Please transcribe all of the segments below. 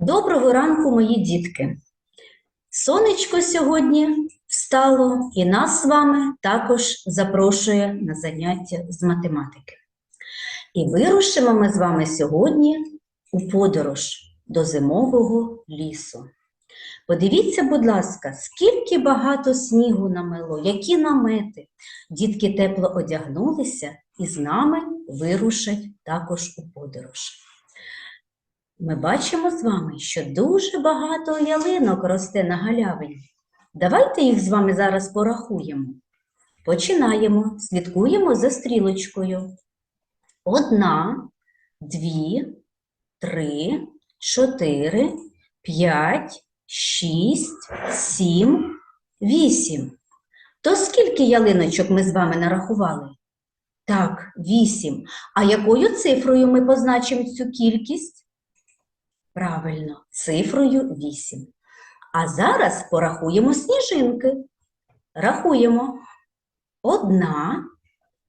Доброго ранку, мої дітки! Сонечко сьогодні встало і нас з вами також запрошує на заняття з математики. І вирушимо ми з вами сьогодні у подорож до зимового лісу. Подивіться, будь ласка, скільки багато снігу намело, які намети. Дітки тепло одягнулися і з нами вирушать також у подорож. Ми бачимо з вами, що дуже багато ялинок росте на галявині. Давайте їх з вами зараз порахуємо. Починаємо, слідкуємо за стрілочкою. Одна, дві, три, чотири, п'ять, шість, сім, вісім. То скільки ялиночок ми з вами нарахували? Так, вісім. А якою цифрою ми позначимо цю кількість? Правильно, цифрою 8. А зараз порахуємо сніжинки. Рахуємо. Одна,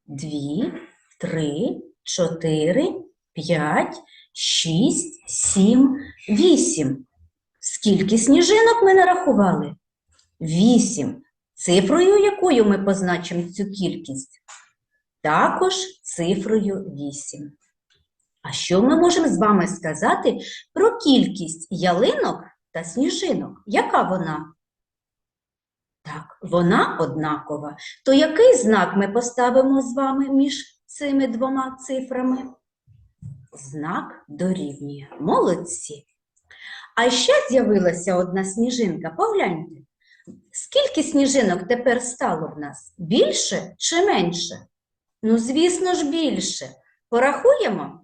дві, три, чотири, п'ять, шість, сім, вісім. Скільки сніжинок ми нарахували? Вісім. Цифрою якою ми позначимо цю кількість? Також цифрою 8. А що ми можемо з вами сказати про кількість ялинок та сніжинок? Яка вона? Так, вона однакова. То який знак ми поставимо з вами між цими двома цифрами? Знак дорівнює. Молодці. А ще з'явилася одна сніжинка. Погляньте. Скільки сніжинок тепер стало в нас? Більше чи менше? Ну, звісно ж, більше. Порахуємо?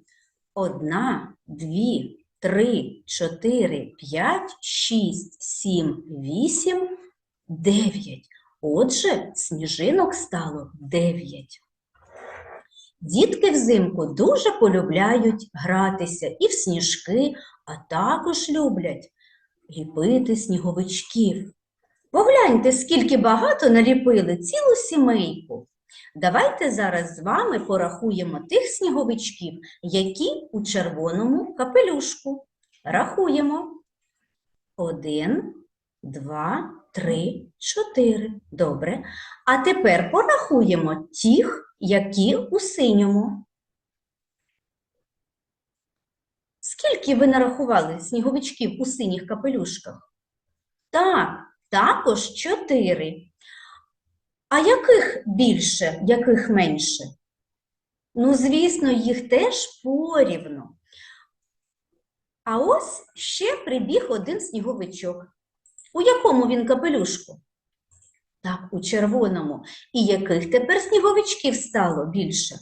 Одна, дві, три, чотири, п'ять, шість, сім, вісім, дев'ять. Отже, сніжинок стало дев'ять. Дітки взимку дуже полюбляють гратися і в сніжки, а також люблять ліпити сніговичків. Погляньте, скільки багато наліпили цілу сімейку. Давайте зараз з вами порахуємо тих сніговичків, які у червоному капелюшку. Рахуємо. Один, два, три, чотири. Добре. А тепер порахуємо тих, які у синьому. Скільки ви нарахували сніговичків у синіх капелюшках? Так, також чотири. А яких більше, яких менше? Ну, звісно, їх теж порівну. А ось ще прибіг один сніговичок. У якому він капелюшку? Так, у червоному. І яких тепер сніговичків стало більше?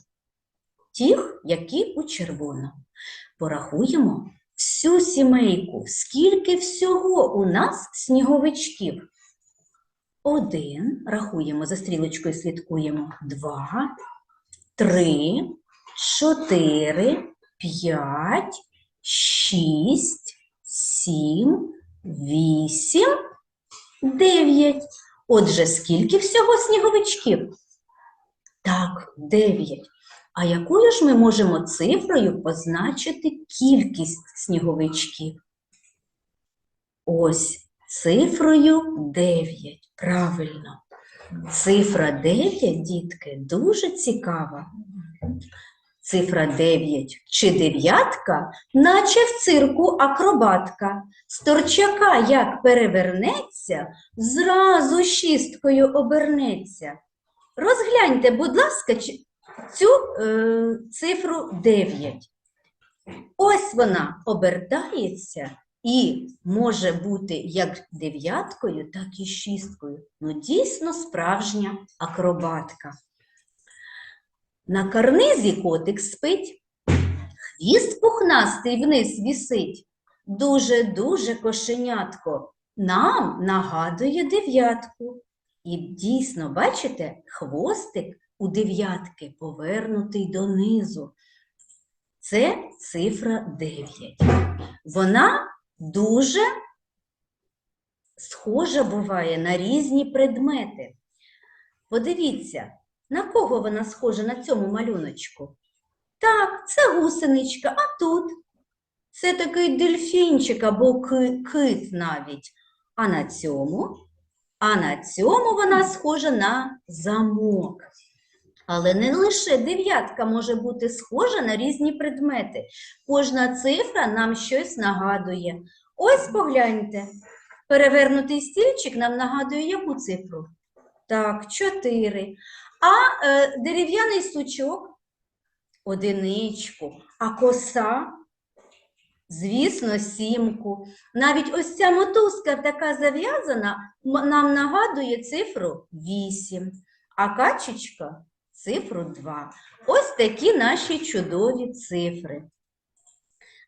Тих, які у червоному. Порахуємо всю сімейку, скільки всього у нас сніговичків. Один, рахуємо за стрілочкою, слідкуємо. Два, три, чотири, п'ять, шість, сім, вісім, дев'ять. Отже, скільки всього сніговичків? Так, дев'ять. А якою ж ми можемо цифрою позначити кількість сніговичків? Ось цифрою 9. Правильно. Цифра 9, дітки, дуже цікава. Цифра 9 чи дев'ятка, наче в цирку акробатка. З торчака як перевернеться, зразу шісткою обернеться. Розгляньте, будь ласка, цю е, цифру 9. Ось вона обертається і може бути як дев'яткою, так і шісткою. Ну, дійсно справжня акробатка. На карнизі котик спить, хвіст пухнастий вниз вісить. Дуже-дуже кошенятко нам нагадує дев'ятку. І дійсно, бачите, хвостик у дев'ятки повернутий донизу. Це цифра 9. Вона дуже схожа буває на різні предмети. Подивіться, на кого вона схожа на цьому малюночку? Так, це гусеничка, а тут Це такий дельфінчик або кит навіть. А на цьому, а на цьому вона схожа на замок. Але не лише дев'ятка може бути схожа на різні предмети. Кожна цифра нам щось нагадує. Ось погляньте. Перевернутий стільчик нам нагадує яку цифру? Так, 4. А е, дерев'яний сучок одиничку, а коса, звісно, сімку. Навіть ось ця мотузка така зав'язана нам нагадує цифру 8, а качечка цифру 2. Ось такі наші чудові цифри.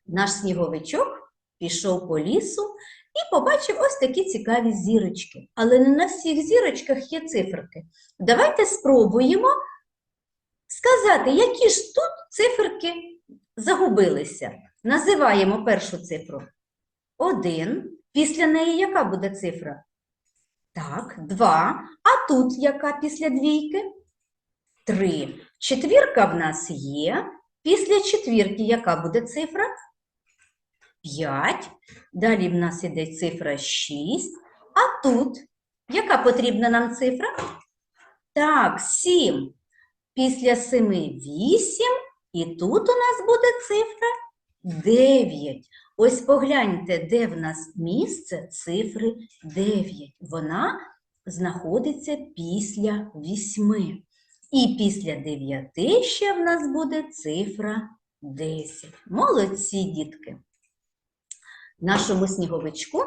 Наш сніговичок пішов по лісу і побачив ось такі цікаві зірочки. Але не на всіх зірочках є циферки. Давайте спробуємо сказати, які ж тут циферки загубилися. Називаємо першу цифру. Один. Після неї яка буде цифра? Так, два. А тут яка після двійки? Три. Четвірка в нас є. Після четвірки яка буде цифра? П'ять. Далі в нас іде цифра 6. А тут яка потрібна нам цифра? Так, 7. Після 7 8. І тут у нас буде цифра 9. Ось погляньте, де в нас місце цифри 9. Вона знаходиться після 8. І після 9 ще в нас буде цифра 10. Молодці, дітки. Нашому сніговичку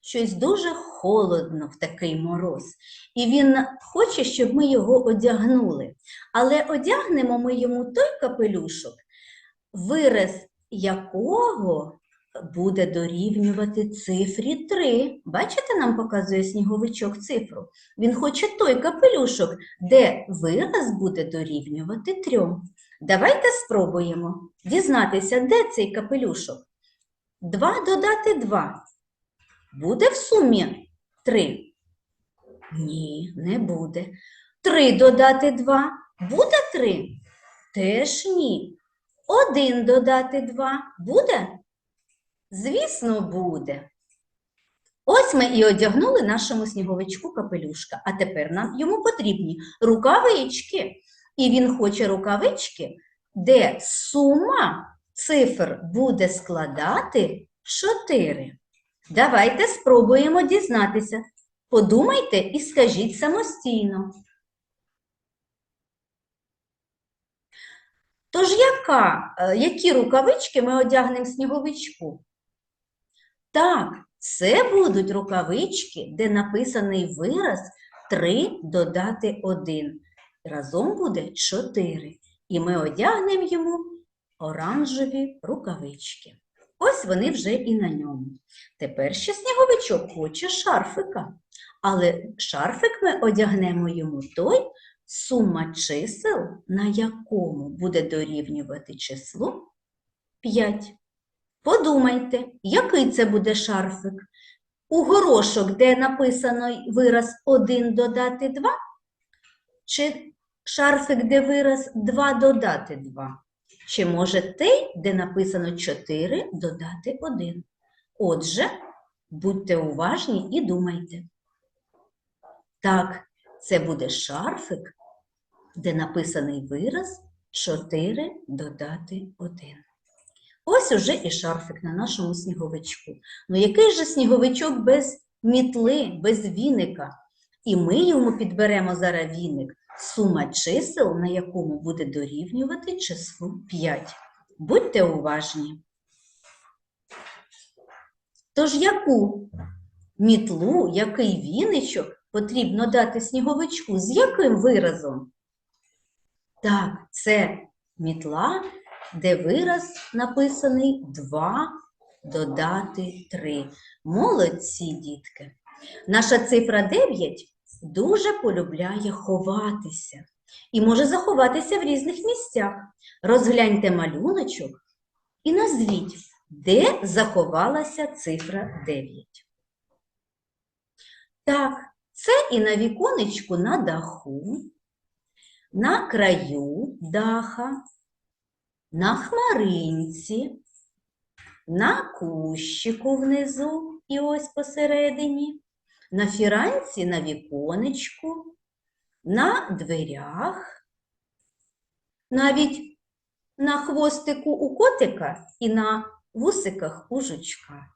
щось дуже холодно в такий мороз. І він хоче, щоб ми його одягнули. Але одягнемо ми йому той капелюшок, вираз якого буде дорівнювати цифрі 3. Бачите, нам показує сніговичок цифру. Він хоче той капелюшок, де вираз буде дорівнювати 3. Давайте спробуємо дізнатися, де цей капелюшок. 2 додати 2. Буде в сумі 3? Ні, не буде. 3 додати 2. Буде 3? Теж ні. 1 додати 2. Буде? Звісно, буде. Ось ми і одягнули нашому сніговичку капелюшка, а тепер нам йому потрібні рукавички. І він хоче рукавички, де сума цифр буде складати 4. Давайте спробуємо дізнатися. Подумайте і скажіть самостійно. Тож яка, е, які рукавички ми одягнемо сніговичку? Так, це будуть рукавички, де написаний вираз 3 додати 1. Разом буде 4. І ми одягнемо йому оранжеві рукавички. Ось вони вже і на ньому. Тепер ще сніговичок хоче шарфика. Але шарфик ми одягнемо йому той, сума чисел, на якому буде дорівнювати числу 5. Подумайте, який це буде шарфик? У горошок, де написано вираз 1 додати 2, чи шарфик, де вираз 2 додати 2? Чи може той, де написано 4 додати 1? Отже, будьте уважні і думайте. Так, це буде шарфик, де написаний вираз 4 додати 1. Ось уже і шарфик на нашому сніговичку. Ну який же сніговичок без мітли, без віника? І ми йому підберемо зараз віник, сума чисел, на якому буде дорівнювати числу 5. Будьте уважні. Тож яку мітлу, який віничок потрібно дати сніговичку? З яким виразом? Так, це мітла, де вираз написаний 2 додати 3. Молодці, дітки. Наша цифра 9 дуже полюбляє ховатися і може заховатися в різних місцях. Розгляньте малюночок і назвіть, де заховалася цифра 9. Так, це і на віконечку на даху, на краю даха, на хмаринці, на кущику внизу і ось посередині, на фіранці на віконечку, на дверях, навіть на хвостику у котика і на вусиках у жучка.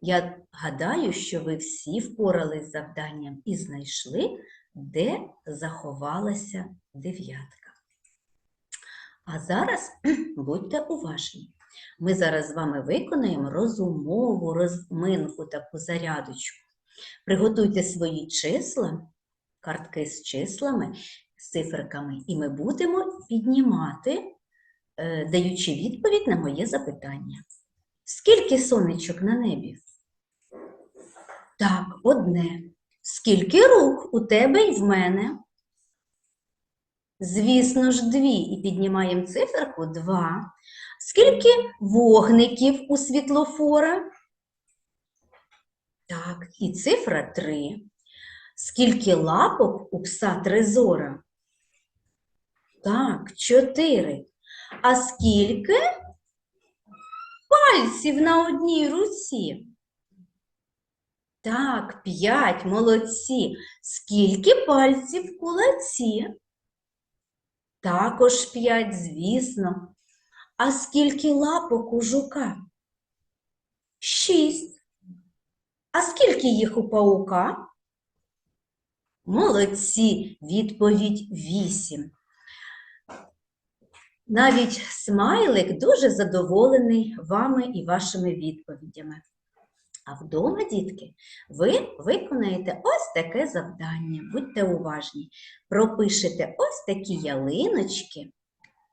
Я гадаю, що ви всі впорались з завданням і знайшли, де заховалася дев'ятка. А зараз будьте уважні. Ми зараз з вами виконаємо розумову розминку, таку зарядочку. Приготуйте свої числа, картки з числами, з циферками, і ми будемо піднімати, е, даючи відповідь на моє запитання. Скільки сонечок на небі? Так, одне. Скільки рук у тебе й в мене? Звісно ж, дві. І піднімаємо циферку два. Скільки вогників у світлофора? Так, і цифра три. Скільки лапок у пса Трезора? Так, чотири. А скільки пальців на одній руці? Так, п'ять, молодці. Скільки пальців в кулаці? Також п'ять, звісно. А скільки лапок у жука? Шість. А скільки їх у паука? Молодці, відповідь вісім. Навіть смайлик дуже задоволений вами і вашими відповідями. А вдома, дітки, ви виконаєте ось таке завдання. Будьте уважні. Пропишете ось такі ялиночки.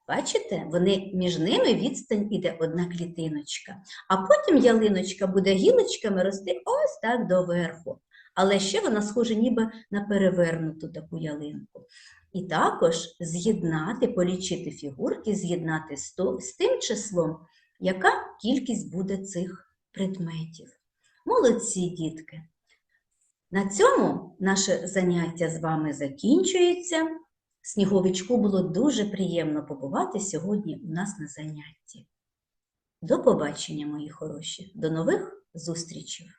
Бачите, вони між ними відстань іде одна клітиночка. А потім ялиночка буде гілочками рости ось так доверху. Але ще вона схожа ніби на перевернуту таку ялинку. І також з'єднати, полічити фігурки, з'єднати з тим числом, яка кількість буде цих предметів. Молодці, дітки! На цьому наше заняття з вами закінчується. Сніговичку було дуже приємно побувати сьогодні у нас на занятті. До побачення, мої хороші, до нових зустрічей!